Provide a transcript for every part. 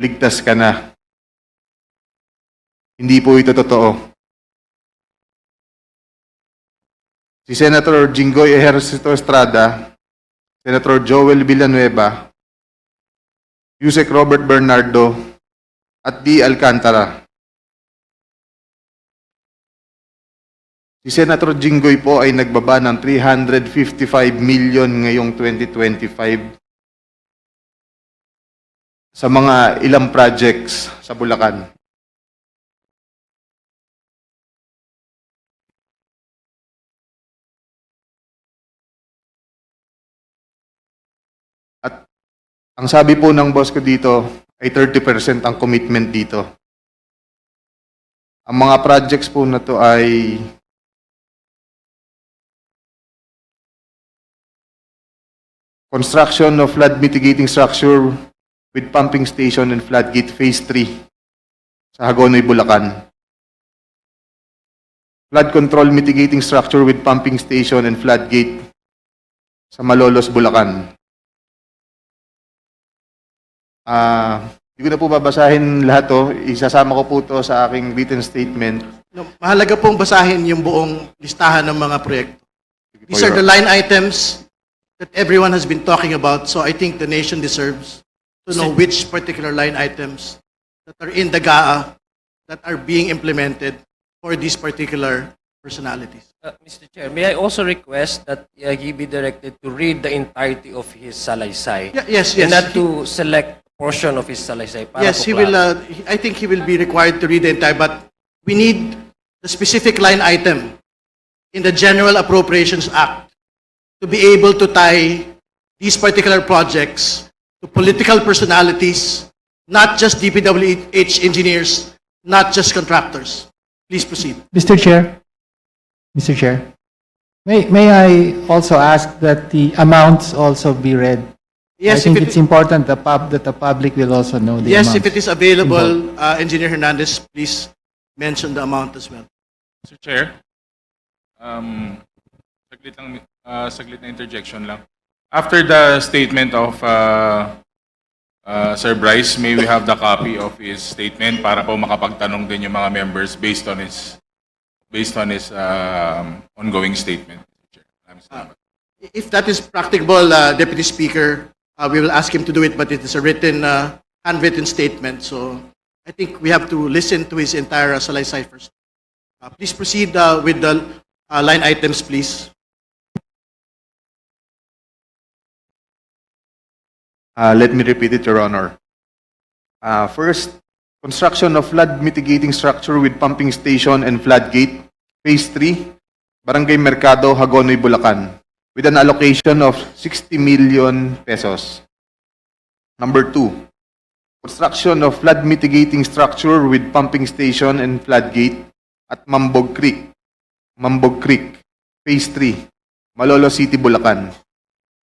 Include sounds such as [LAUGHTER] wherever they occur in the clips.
ligtas ka na. Hindi po ito totoo. Si Senator Jinggoy Ejercito Estrada, Senator Joel Villanueva, Yusek Robert Bernardo, at D. Alcantara. Si Senator Jinggoy po ay nagbaba ng 355 million ngayong 2025 sa mga ilang projects sa Bulacan. At ang sabi po ng boss ko dito ay 30% ang commitment dito. Ang mga projects po na to ay construction of flood mitigating structure with pumping station and floodgate phase 3 sa Hagonoy, Bulacan. Flood control mitigating structure with pumping station and floodgate sa Malolos, Bulacan. Ah, hindi ko na po babasahin lahat to. Isasama ko po to sa aking written statement. No, mahalaga pong basahin yung buong listahan ng mga proyekto. These are the line items that everyone has been talking about, so I think the nation deserves to know which particular line items that are in the GAA that are being implemented for these particular personalities. Uh, Mr. Chair, may I also request that uh, he be directed to read the entirety of his salaysay? Yeah, yes, And yes. not to select portion of his salaysay. para Yes, po he will, klaro. uh, he- I think he will be required to read the entire, but we need the specific line item in the General Appropriations Act to be able to tie these particular projects to political personalities, not just DPWH engineers, not just contractors. Please proceed. Mr. Chair, Mr. Chair, may, may I also ask that the amounts also be read? I Yes, think if it's it, important the pub, that the public will also know the yes, if it is available, uh, Engineer Hernandez, please mention the amount as well. Mr. Chair, um, saglit lang, uh, saglit na interjection lang. After the statement of uh, uh, Sir Bryce, may we have the copy of his statement para po makapagtanong din yung mga members based on his based on his um, ongoing statement. Salamat. If that is practicable, uh, Deputy Speaker, uh, we will ask him to do it, but it is a written, uh, handwritten statement, so I think we have to listen to his entire uh, salaysay first. Uh, Please proceed uh, with the uh, line items, please. Uh, let me repeat it, Your Honor. Uh, first, construction of flood mitigating structure with pumping station and floodgate, Phase 3, Barangay Mercado, Hagonoy, Bulacan, with an allocation of 60 million pesos. Number two, construction of flood mitigating structure with pumping station and floodgate at Mambog Creek, Mambog Creek, Phase 3, Malolo City, Bulacan,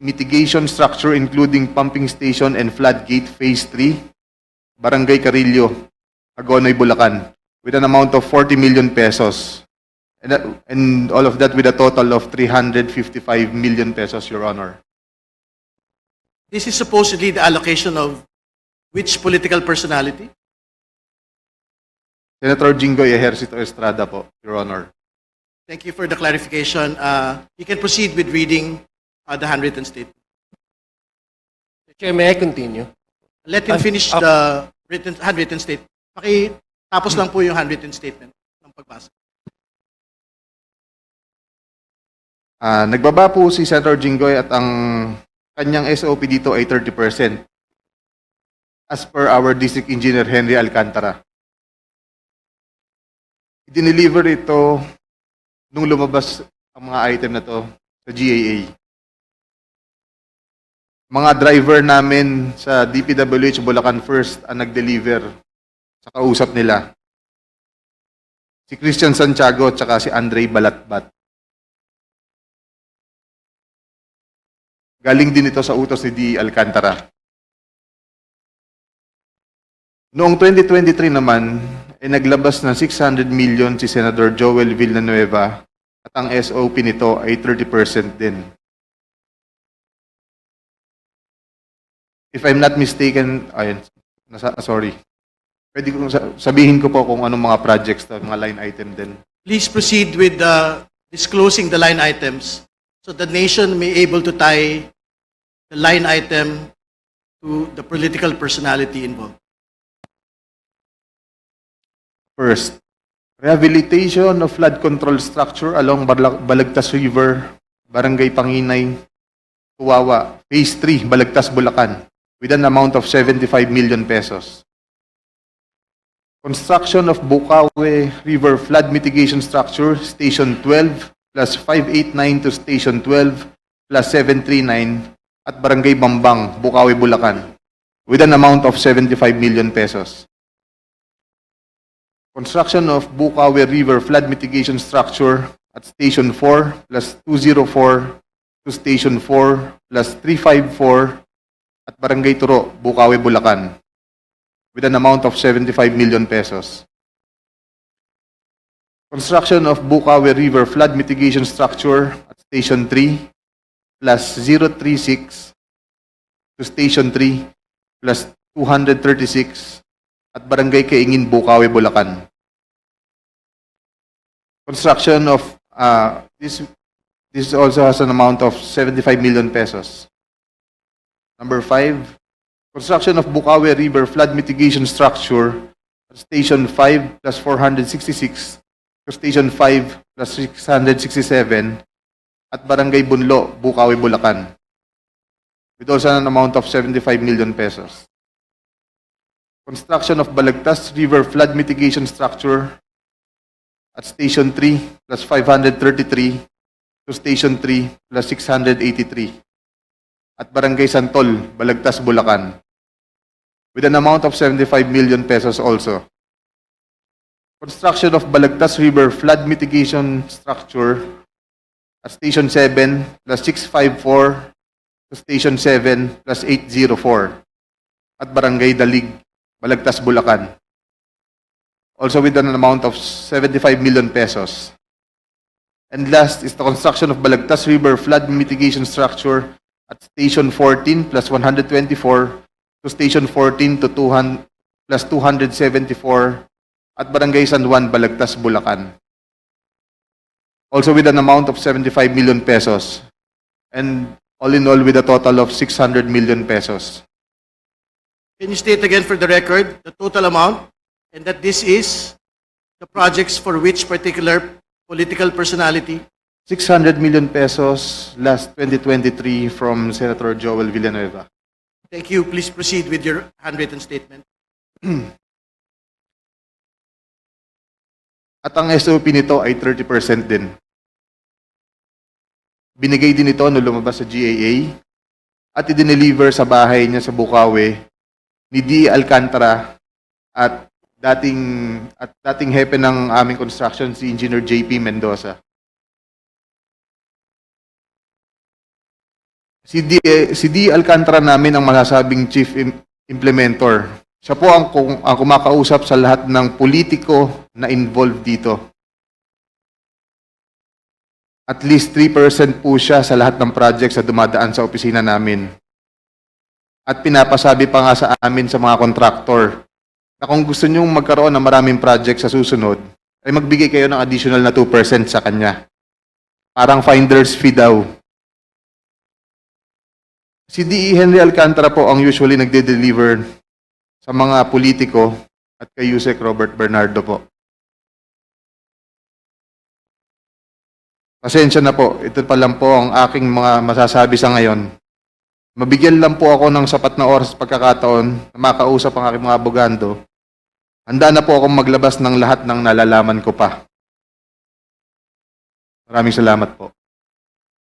mitigation structure including pumping station and floodgate Phase 3, Barangay Carillo, Agonoy, Bulacan, with an amount of 40 million pesos. And, that, and all of that with a total of 355 million pesos, Your Honor. This is supposedly the allocation of which political personality? Senator Jinggoy Ejercito Estrada po, Your Honor. Thank you for the clarification. Uh, you can proceed with reading uh, the handwritten statement. Chair, may I continue? Let him Ah, finish ah. the written, handwritten statement. Paki, tapos lang po yung handwritten statement ng pagbasa. Ah, nagbaba po si Senator Jinggoy at ang kanyang SOP dito ay 30%. As per our District Engineer Henry Alcantara. Dineliver ito nung lumabas ang mga item na to sa GAA. Mga driver namin sa DPWH Bulacan First ang nag-deliver sa kausap nila. Si Christian Santiago at si Andre Balatbat. Galing din ito sa utos ni D. Alcantara. Noong 2023 naman, ay naglabas ng 600 million si Senator Joel Villanueva at ang SOP nito ay 30% din. If I'm not mistaken, ayun, nasa, sorry. Pwede sa- sabihin ko po kung anong mga projects to, mga line item din. Please proceed with uh, disclosing the line items so the nation may able to tie the line item to the political personality involved. First, rehabilitation of flood control structure along Balag- Balagtas River, Barangay Panginay, Tuwawa, Phase 3, Balagtas, Bulacan, with an amount of 75 million pesos. Construction of Bukawe River Flood Mitigation Structure, Station 12, plus 589 to Station 12, plus 739, at Barangay Bambang, Bukawe, Bulacan, with an amount of 75 million pesos. Construction of Bukawe River Flood Mitigation Structure at Station 4 plus 204 to Station 4 plus 354 at Barangay Turo, Bukawe, Bulacan with an amount of 75 million pesos. Construction of Bukawe River Flood Mitigation Structure at Station 3 plus 036 to Station 3 plus 236 at Barangay Kaingin, Bukawi, Bulacan. Construction of, uh, this, this also has an amount of 75 million pesos. Number five, construction of Bukawi River Flood Mitigation Structure at Station 5 plus 466 to Station 5 plus 667 at Barangay Bunlo, Bukawi, Bulacan with also an amount of 75 million pesos. Construction of Balagtas River Flood Mitigation Structure at Station 3 plus 533 to Station 3 plus 683 at Barangay Santol, Balagtas, Bulacan with an amount of 75 million pesos also. Construction of Balagtas River Flood Mitigation Structure at Station 7 plus 654 to Station 7 plus 804 at Barangay Dalig, Balagtas, Bulacan. Also with an amount of 75 million pesos. And last is the construction of Balagtas River Flood Mitigation Structure at Station 14 plus 124 to Station 14 to 200 plus 274 at Barangay San Juan, Balagtas, Bulacan. Also with an amount of 75 million pesos. And all in all with a total of 600 million pesos. Can you state again for the record the total amount and that this is the projects for which particular political personality? 600 million pesos last 2023 from Senator Joel Villanueva. Thank you. Please proceed with your handwritten statement. [CLEARS THROAT] At ang SOP nito ay 30% din. Binigay din ito nung lumabas sa GAA at idineliver sa bahay niya sa Bukawi ni D. Alcantara at dating at dating hepe ng aming construction si Engineer JP Mendoza. Si D, si D. Alcantara namin ang masasabing chief im- implementor. Siya po ang, ang kumakausap sa lahat ng politiko na involved dito. At least 3% po siya sa lahat ng projects na dumadaan sa opisina namin. At pinapasabi pa nga sa amin sa mga kontraktor na kung gusto nyong magkaroon ng maraming project sa susunod, ay magbigay kayo ng additional na 2% sa kanya. Parang finder's fee daw. Si D.E. Henry Alcantara po ang usually nagde-deliver sa mga politiko at kay Yusek Robert Bernardo po. Pasensya na po, ito pa lang po ang aking mga masasabi sa ngayon. Mabigyan lang po ako ng sapat na oras pagkakataon na makausap ang aking mga abogando. Handa na po akong maglabas ng lahat ng nalalaman ko pa. Maraming salamat po.